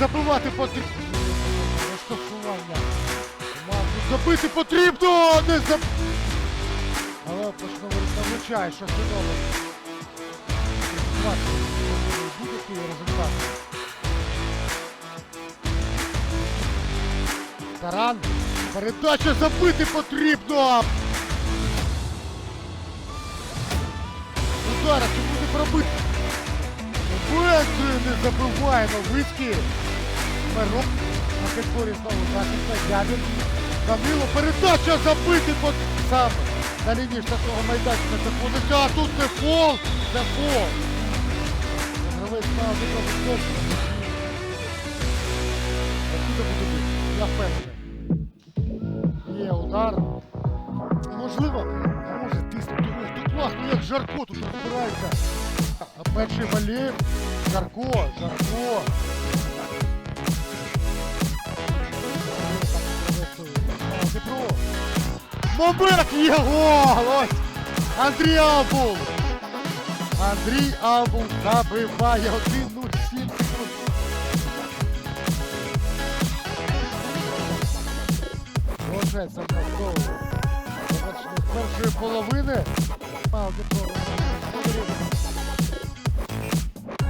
забивати потрібно. Розташування. Забити потрібно! Не заб... Але почнемо влучає, що чудово. Будь-який результат. Таран. Передача забити потрібно! Удар, чи буде пробити? Бензи не Новицький. Мирок. На підборі знову захист Ябін. Данило, передача забити по сам. На лінії штатного майданчика знаходиться, а тут не фол, це фол. Гравець мав виконати Отсюда буде бити, я впевнений. Є удар. Можливо, може тиснути. Тут класно, як Жарко тут розбирається. А перший Валєв. Жарко, Жарко. Дніпро. Момент є! Андрій Албул! Андрій Албул забиває 1-0 7 секунд. Нас до завершення першої половини. Мав Дніпро.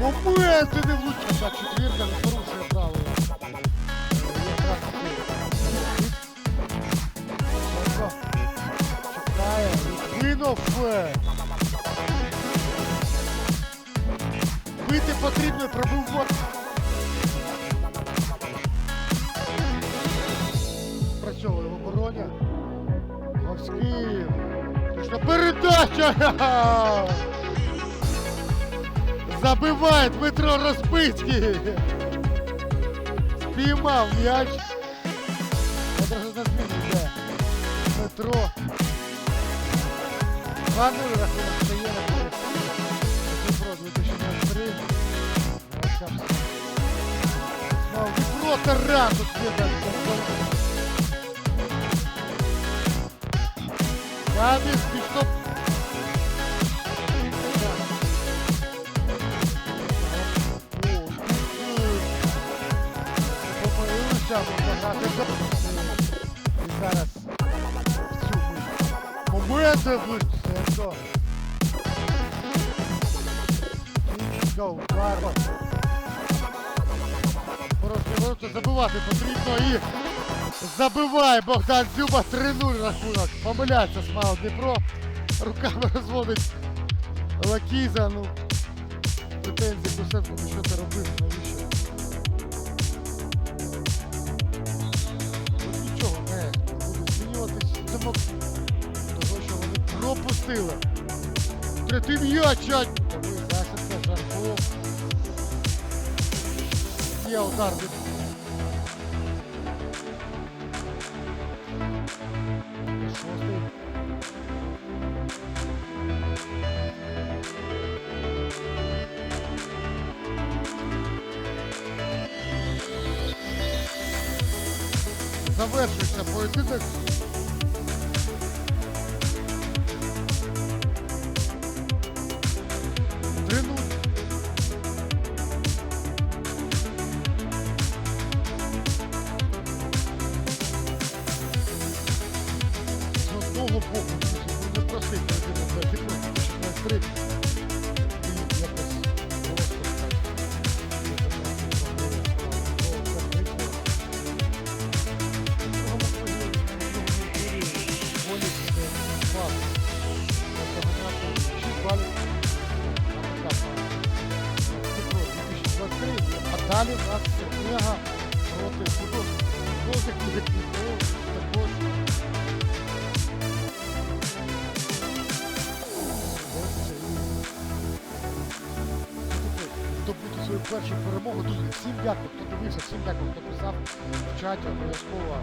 Моменти не влучить. Так, четвірка не порушує правила. Чекає. Литвинов. Бити потрібно, пробивати. Працьовує в обороні. Говський. Точно передача! Ха-ха! Забиває Дмитро Розпицький. Спіймав м'яч. Одразу на зміну йде. Дмитро. 2-0 рахунок стає на користь. Дніпро 2023. Знову Дніпро Таран тут є. Каміс пішов. Зараз. Моменти будуть. Удар. Хороші ворота забивати потрібно і забиває Богдан Дзюба 3-0 рахунок. Помиляється Смайл Дніпро. Руками розводить Лакіза. Ну, претензії Кусенко, ну що ти робив, навіщо? Пропустили. Третій м'яч, а Ой, Засідка, Жарков. Є удар від шостий. Завершується поєдинок. Одного боку, друзі, ну не простий поєдинок для Дніпро 2023. І якось просто так. А далі у нас книга проти художників. Художник також. Першу перемогу. Дуже всім дякую, хто дивився, всім дякую, хто писав в чаті, обов'язково.